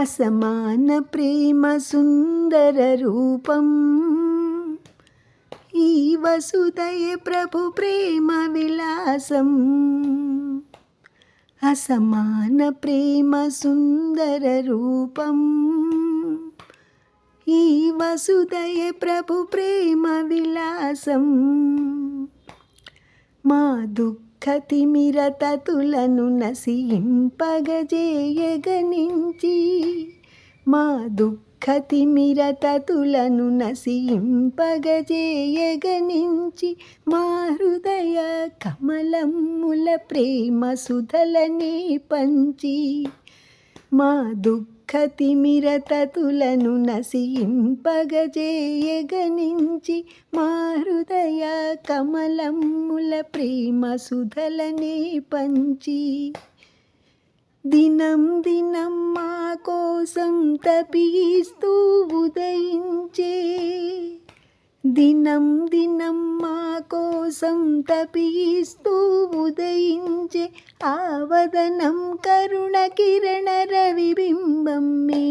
అసమాన ప్రేమ సుందర రూపం. ఈ వసుదయ ప్రభు ప్రేమ విలాసం. అసమాన ప్రేమ సుందర రూపం. ఈ వసుదయ ప్రభు ప్రేమ విలాసం. మా దుఃఖ కతిమిరతతులను నసింపగజేయగనించి మా దుఃఖతిమిరతతులను నసింపగజేయగనించి మా హృదయ కమలమ్ముల ప్రేమ సుధలనే పంచి మా దుఃఖతిమిరతతులను నసింపగజేయగనించి మా హృదయ కమలమ్ముల ప్రేమ సుధలనే పంచి. దినం దినం మా కోసం తపిస్తూ ఉదయించే దినం దినం మా కోసం తపిస్తూ ఉదయించే ఆవదనం కరుణ కిరణ రవిబింబం మే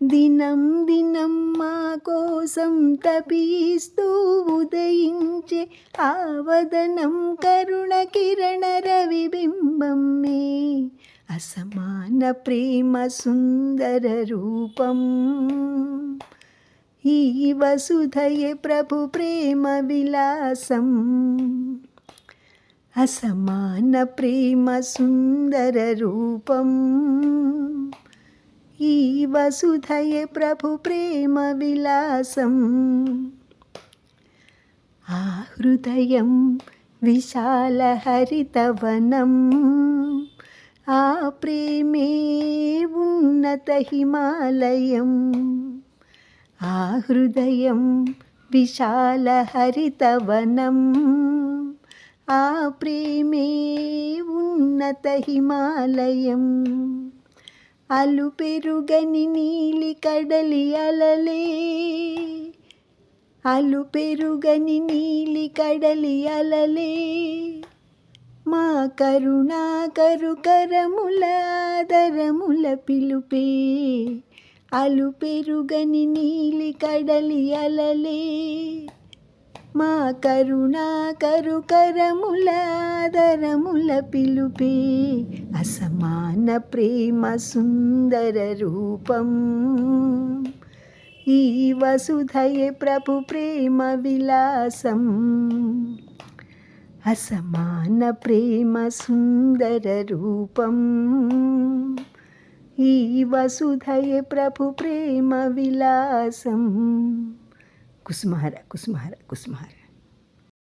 దినం దినం మా కోసం తపిస్తూ ఉదయించే ఆవదనం కరుణ కిరణ రవిబింబం మే అసమాన ప్రేమ సుందర రూపం. ఈ వసుధయే ప్రభు ప్రేమ విలాసం. అసమాన ప్రేమ సుందర రూపం. ఈ వసుధయే ప్రభు ప్రేమ విలాసం. ఆ హృదయం విశాల హరితవనం ఆ ప్రేమే ఉన్నత హిమాలయం. హృదయం విశాల హరితవనం ఆ ప్రేమే ఉన్నత హిమాలయం. అలు పెరుగని నీలి కడలి అలలే. అలు పెరుగని నీలి కడలి అలలే. మా కరుణాకరు కరముల దరముల పిలుపే అలు పెరుగని నీలి కడలి అలలే. మా కరుణాకరు కరముల ఆదరముల పిలుపే అసమాన ప్రేమ సుందర రూపం. ఈ వసుధయే ప్రభు ప్రేమ విలాసం. అసమాన ప్రేమ సుందర రూపం. ఈ వసుధయే ప్రభు ప్రేమ విలాసం. కుసుమహర కుసుమహర కుసుమహర.